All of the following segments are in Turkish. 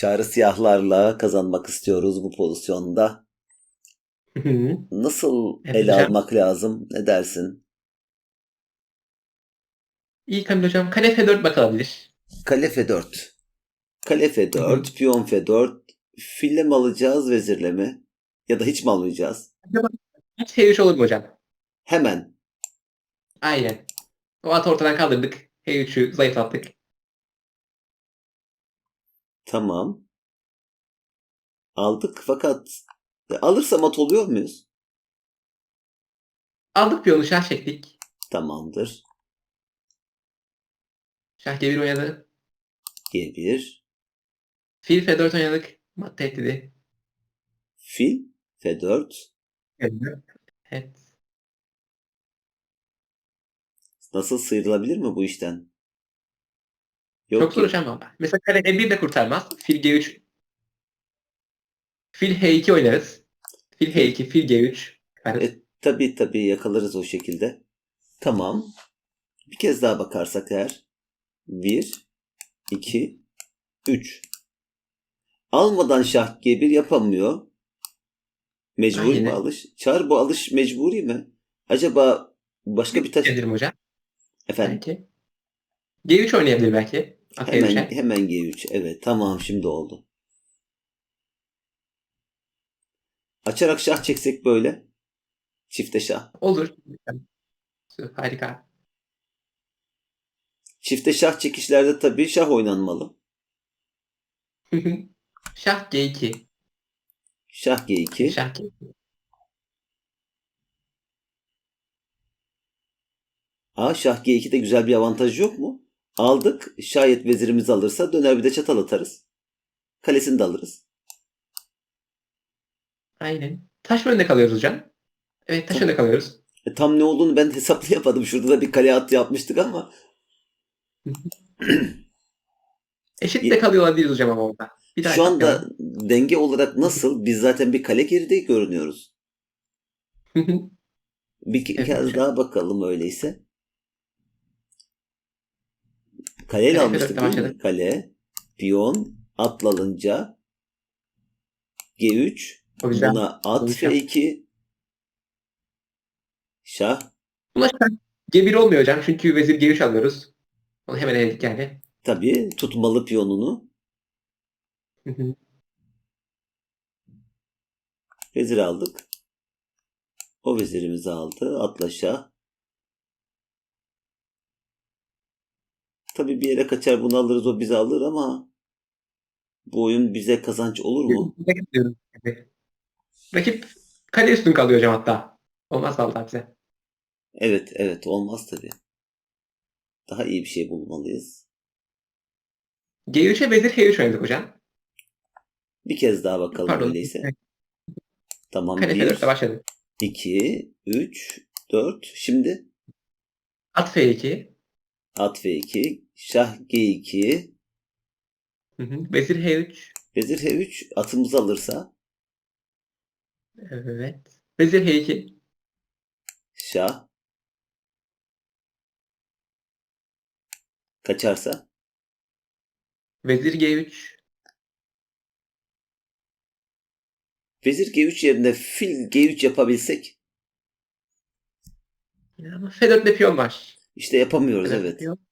Çağrı siyahlarla kazanmak istiyoruz bu pozisyonda. Nasıl Evet ele hocam. almak lazım? Ne dersin? İlk hamle hocam kale F4 bakılabilir. Kale F4. Kale F4, piyon F4. Fille mi alacağız, vezirle mi? Ya da hiç mi almayacağız? Hiç H3 olur mu hocam? Hemen. Aynen. O atı ortadan kaldırdık. H3'ü zayıflattık. Tamam. Aldık fakat e, alırsam at oluyor muyuz? Aldık piyonu şah çektik. Tamamdır. Şah G1 oynadı. G1. Fil F4 oynadık. Mat tehdidi. Fil F4. Evet. Nasıl sıyrılabilir mi bu işten? Yok Çok hocam ama. Mesela kale E1 de kurtarmaz. Fil G3. Fil H2 oynarız. Fil H2, fil G3. Yani E, tabii tabii yakalarız o şekilde. Tamam. Bir kez daha bakarsak eğer. 1, 2, 3. Almadan şah G1 yapamıyor. Mecburi mi Aynen. alış? Çağır bu alış mecburi mi? Acaba başka bir taş... Ederim hocam. Efendim? Belki. G3 oynayabilir belki. At Hemen, H3'e. hemen G3. Evet tamam şimdi oldu. Açarak şah çeksek böyle. Çifte şah. Olur. Harika. Çifte şah çekişlerde tabii şah oynanmalı. Şah G2. Şah G2. Şah G2. Aa şah G2'de güzel bir avantaj yok mu? Aldık. Şayet vezirimiz alırsa döner bir de çatal atarız. Kalesini de alırız. Aynen. Taş önde kalıyoruz hocam? Evet taş önde kalıyoruz. E, tam ne olduğunu ben hesaplayamadım. Şurada da bir kale at yapmıştık ama. Eşit de kalıyor olabiliriz hocam ama orada. Bir daha Şu anda hesaplayalım. denge olarak nasıl? Biz zaten bir kale geride görünüyoruz. Bir Evet, kez hocam. daha bakalım öyleyse. Kaleyle Kale almıştık F4'te değil mi? Kale, piyon, atla alınca G3, o yüzden buna at Hocam. F2, şah, buna şah G1 olmuyor hocam çünkü vezir G3 alıyoruz. Onu hemen eledik yani. tabii tutmalı piyonunu vezir aldık. O vezirimizi aldı. Atla şah. Tabii bir yere kaçar bunu alırız o bizi alır ama bu oyun bize kazanç olur mu? Rakip diyoruz. Rakip kale üstün kalıyor hocam hatta. Olmaz vallahi bize. Evet evet olmaz tabii. Daha iyi bir şey bulmalıyız. G3'e vezir H3 oynadık hocam. Bir kez daha bakalım Pardon. öyleyse. Tamam Kale 1, F4'te başladık. 2, 3, 4. Şimdi At F2. at F2, şah G2, Hı hı. Vezir H3. vezir H3 atımızı alırsa Evet. Vezir H2. şah kaçarsa Vezir G3. vezir G3 yerine fil G3 yapabilsek Ama F4'te piyon var. işte yapamıyoruz F4'te evet. piyon.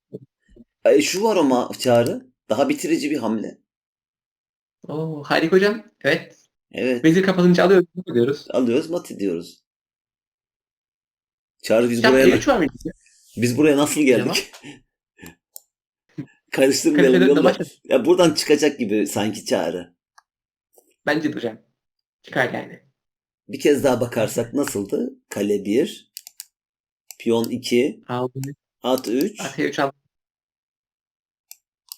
E, şu var ama çağrı daha bitirici bir hamle. Oo, harika hocam. Evet. Evet Vezir kapatınca alıyoruz. alıyoruz. alıyoruz mat ediyoruz. Çağrı biz Şah buraya G3 var mıydı? biz buraya nasıl geldik? Karıştırmayalım Kale F4'te yolla. Ya buradan çıkacak gibi sanki çağrı. Bence de hocam. Çıkar yani. Bir kez daha bakarsak nasıldı? Kale 1, piyon 2, Aldı. at 3, At H3 aldı.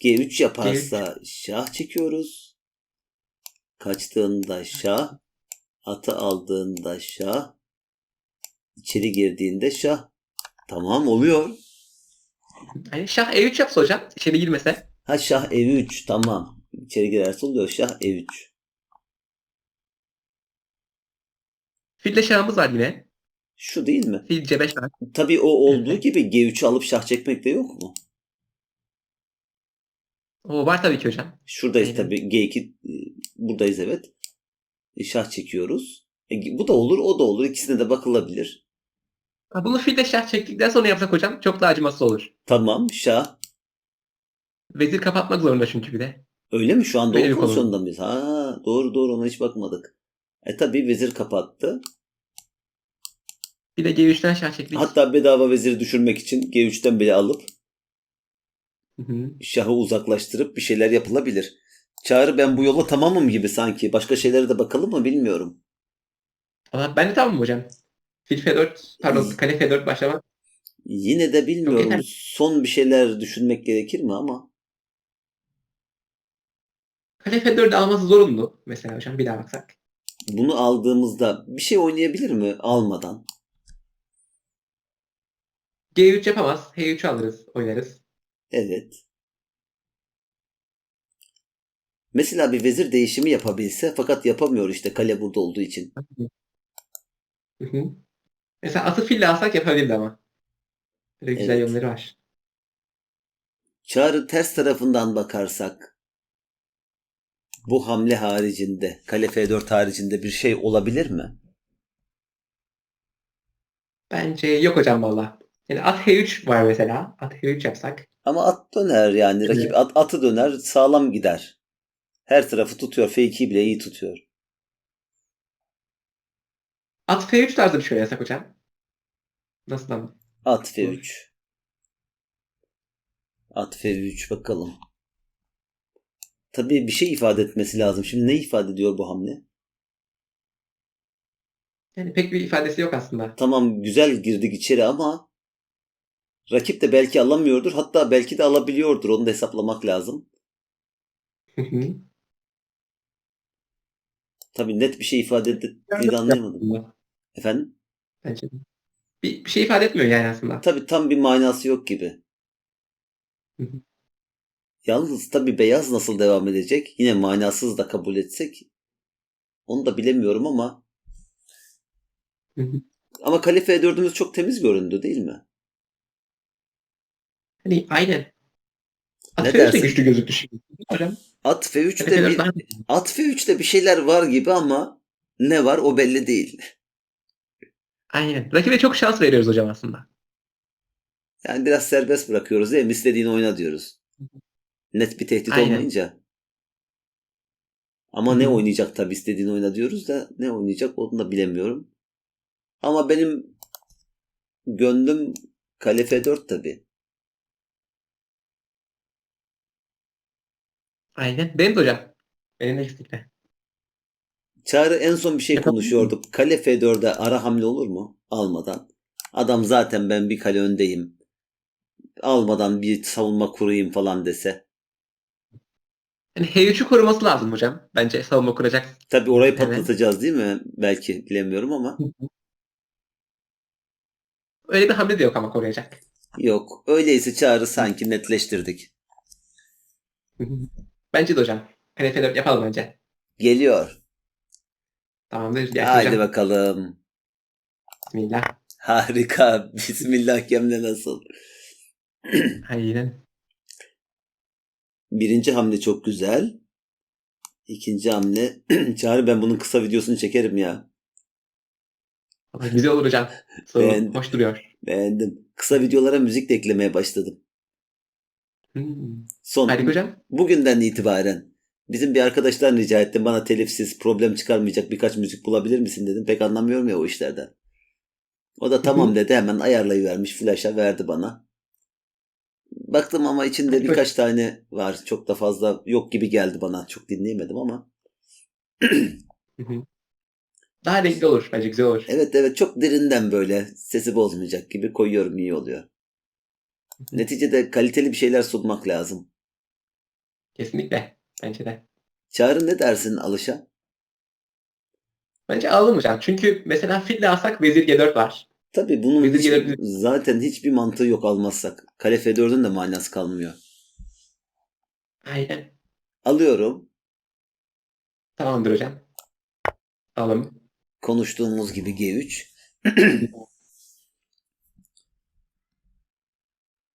G3 yaparsa şah çekiyoruz. Kaçtığında şah, atı aldığında şah, içeri girdiğinde şah. Tamam oluyor. Hani şah E3 yapsa hocam. içeri girmese. Ha şah E3 tamam. İçeri girerse oluyor şah E3. Fille şahımız var yine. Şu değil mi? Fil C5 var. Tabii o olduğu gibi G3'ü alıp şah çekmek de yok mu? O var tabii ki hocam. Şuradayız Aynen. tabii. G2 e, buradayız evet. E, şah çekiyoruz. E, bu da olur, o da olur. İkisine de bakılabilir. Ha, Bunu fille şah çektikten sonra yapsak hocam çok daha acımasız olur. Tamam, şah. Vezir kapatmak zorunda çünkü bir de. Öyle mi? Şu anda Öyle o pozisyonda mıyız? Ha, doğru doğru ona hiç bakmadık. E tabii vezir kapattı. Bir de G3'ten şah çektik. Hatta bedava veziri düşürmek için G3'ten bile alıp Hı hı. şahı uzaklaştırıp bir şeyler yapılabilir. Çağrı ben bu yola tamamım gibi sanki. Başka şeylere de bakalım mı bilmiyorum. Ama ben de tamam hocam. Fil F4, pardon kale F4 başlama. Yine de bilmiyorum. Son bir şeyler düşünmek gerekir mi ama Kale F4'ü alması zorunlu. Mesela hocam bir daha baksak. bunu aldığımızda bir şey oynayabilir mi almadan? G3 yapamaz. H3 alırız, oynarız. Evet. Mesela bir vezir değişimi yapabilse fakat yapamıyor işte kale burada olduğu için. Hı hı. Mesela atı fille alsak yapabilirdi ama. Böyle güzel Evet. yönleri var. Çağrı ters tarafından bakarsak bu hamle haricinde kale F4 haricinde bir şey olabilir mi? Bence yok hocam valla. Yani at H3 var mesela. At H3 yapsak. Ama at döner yani. Evet. Rakip at, atı döner sağlam gider. Her tarafı tutuyor. F2'yi bile iyi tutuyor. At F3 tarzı bir şey yasak hocam. Nasıl ama? At F3. At F3 bakalım. Tabii bir şey ifade etmesi lazım. Şimdi ne ifade ediyor bu hamle? Yani pek bir ifadesi yok aslında. Tamam güzel girdik içeri ama rakip de belki alamıyordur. Hatta belki de alabiliyordur. Onu da hesaplamak lazım. Hı hı. Tabii net bir şey ifade ettiğini de anlayamadım. Efendim? Bence de. bir, bir şey ifade etmiyor yani aslında. Tabii tam bir manası yok gibi. Hı hı. Yalnız tabii beyaz nasıl devam edecek? Yine manasız da kabul etsek onu da bilemiyorum ama Hı hı. ama kale F4'ümüz çok temiz göründü değil mi? Hani aynen. At Ne F3 de dersin? güçlü gözüktü şimdi. Hocam. At F3'te Kale bir, F4 daha- at F3'te bir şeyler var gibi ama ne var o belli değil. Aynen. Rakibe çok şans veriyoruz hocam aslında. Yani biraz serbest bırakıyoruz değil mi? İstediğini oyna diyoruz. Net bir tehdit Aynen. olmayınca. Ama Hı ne oynayacak tabii istediğini oyna diyoruz da ne oynayacak onu da bilemiyorum. Ama benim gönlüm kale F4 tabii. Aynen. Benim de hocam. Benim de kesinlikle. Çağrı en son bir şey konuşuyorduk. Kale F4'e ara hamle olur mu? Almadan. Adam zaten ben bir kale öndeyim. Almadan bir savunma kurayım falan dese. Yani H3'ü koruması lazım hocam. Bence savunma kuracak. Tabii orayı Evet. patlatacağız değil mi? Belki bilemiyorum ama. Öyle bir hamle de yok ama koruyacak. Yok. Öyleyse Çağrı sanki netleştirdik. Bence de hocam. Kale F4 yapalım bence. Geliyor. Tamamdır. Gelsin Haydi hocam. bakalım. Bismillah. Harika. Bismillah gemle nasıl? Aynen. Birinci hamle çok güzel. İkinci hamle. Çağrı ben bunun kısa videosunu çekerim ya. Güzel olur hocam. Soru Beğendim. hoş duruyor. Beğendim. Kısa videolara müzik de eklemeye başladım. Hmm. Son Harika hocam. bugünden itibaren bizim bir arkadaştan rica ettim bana telifsiz problem çıkarmayacak birkaç müzik bulabilir misin dedim. Pek anlamıyorum ya o işlerden. O da tamam dedi hemen ayarlayıvermiş flash'a verdi bana. Baktım ama içinde birkaç tane var. Çok da fazla yok gibi geldi bana. Çok dinleyemedim ama. Daha renkli olur. Bence güzel olur. Evet evet çok derinden böyle sesi bozmayacak gibi koyuyorum iyi oluyor. Neticede kaliteli bir şeyler sunmak lazım. Kesinlikle. Bence de. Çağrı ne dersin alışa? Bence hocam. Çünkü mesela fille alsak vezir G4 var. Tabii bunun Vezir hiçbir- gelebilir. zaten hiçbir mantığı yok almazsak. Kale F4'ün de manası kalmıyor. Aynen. Alıyorum. Tamamdır hocam. Alalım. Konuştuğumuz gibi G3.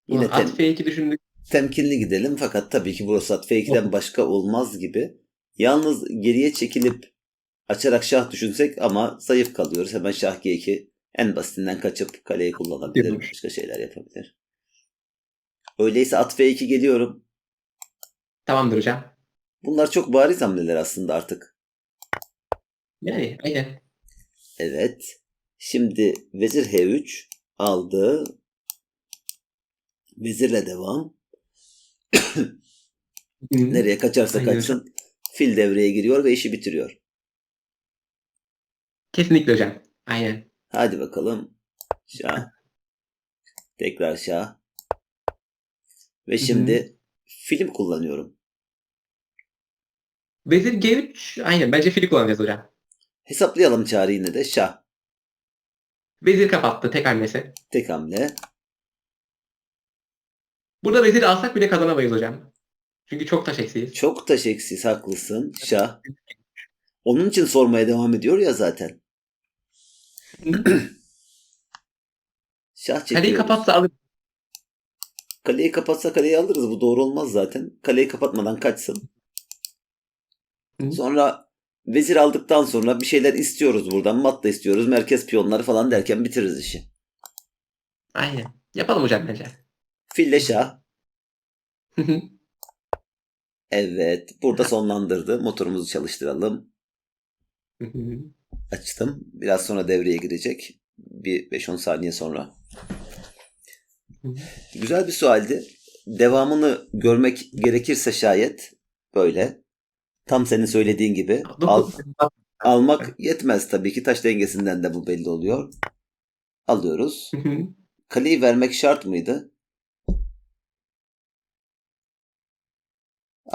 Yine at tem- F2 düşündük. Temkinli gidelim fakat tabii ki burası at F2'den başka olmaz gibi. Yalnız geriye çekilip açarak şah düşünsek ama zayıf kalıyoruz. Hemen şah G2 en basitinden kaçıp kaleyi kullanabilir. Başka şeyler yapabilir. Öyleyse at F2 geliyorum. Tamamdır hocam. Bunlar çok bariz hamleler aslında artık. Yani aynen. Evet. Şimdi vezir H3 aldı. Vezirle devam. Nereye kaçarsa Aynen kaçsın. Fil devreye giriyor ve işi bitiriyor. Kesinlikle hocam. Aynen. Hadi bakalım. Şah. Tekrar şah. Ve şimdi film kullanıyorum. Vezir G3 aynen. Bence fili kullanacağız hocam. Hesaplayalım çağrı yine de. Şah. Vezir kapattı tek hamlesi. Tek hamle. Burada vezir alsak bile kazanamayız hocam. Çünkü çok taş eksiyiz. Çok taş eksiz haklısın. Şah. Onun için sormaya devam ediyor ya zaten. Şah çekiyoruz. Kaleyi kapatsa alır. Kaleyi kapatsa kaleyi alırız. Bu doğru olmaz zaten. Kaleyi kapatmadan kaçsın. Sonra vezir aldıktan sonra bir şeyler istiyoruz buradan. Mat da istiyoruz. Merkez piyonları falan derken bitiririz işi. Aynen. Yapalım hocam bence. Fille şah. Evet. Burada sonlandırdı. Motorumuzu çalıştıralım. Açtım. Biraz sonra devreye girecek. Bir 5-10 saniye sonra. Güzel bir sualdi. Devamını görmek gerekirse şayet böyle. Tam senin söylediğin gibi. Al, almak yetmez tabii ki. Taş dengesinden de bu belli oluyor. Alıyoruz. Kaleyi vermek şart mıydı?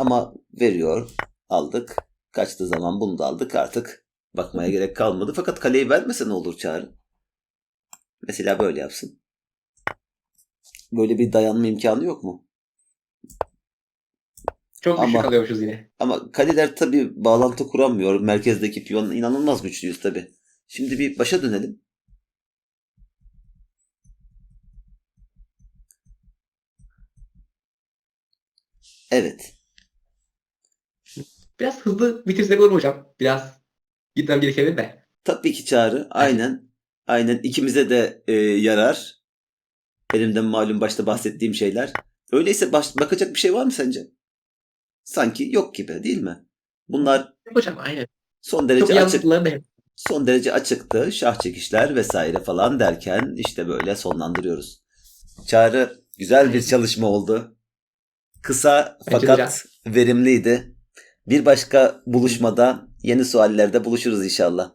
Ama veriyor. Aldık. Kaçtığı zaman bunu da aldık artık. Bakmaya gerek kalmadı. Fakat kaleyi vermese ne olur Çağrı? Mesela böyle yapsın. Böyle bir dayanma imkanı yok mu? Çok düşük Ama- alıyormuşuz yine. Ama kaleler tabii bağlantı kuramıyor. Merkezdeki piyon inanılmaz güçlüyüz tabii. Şimdi bir başa dönelim. Evet. Biraz hızlı bitirsek olur mu hocam? Biraz gitmem gerekebilir de. Tabii ki Çağrı. Aynen. Aynen. ikimize de e, yarar. Benim de malum başta bahsettiğim şeyler. Öyleyse baş- bakacak bir şey var mı sence? Sanki yok gibi değil mi? Bunlar hocam aynen. son Çok derece açık. da. Son derece açıktı. Şah çekişler vesaire falan derken işte böyle sonlandırıyoruz. Çağrı güzel bir çalışma oldu. Kısa Bence de fakat verimliydi. Bir başka buluşmada yeni suallerde buluşuruz inşallah.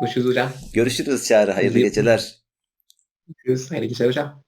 Görüşürüz hocam. Görüşürüz Çağrı. Hayırlı Hayırlı- geceler. Görüşürüz. Hayırlı geceler hocam.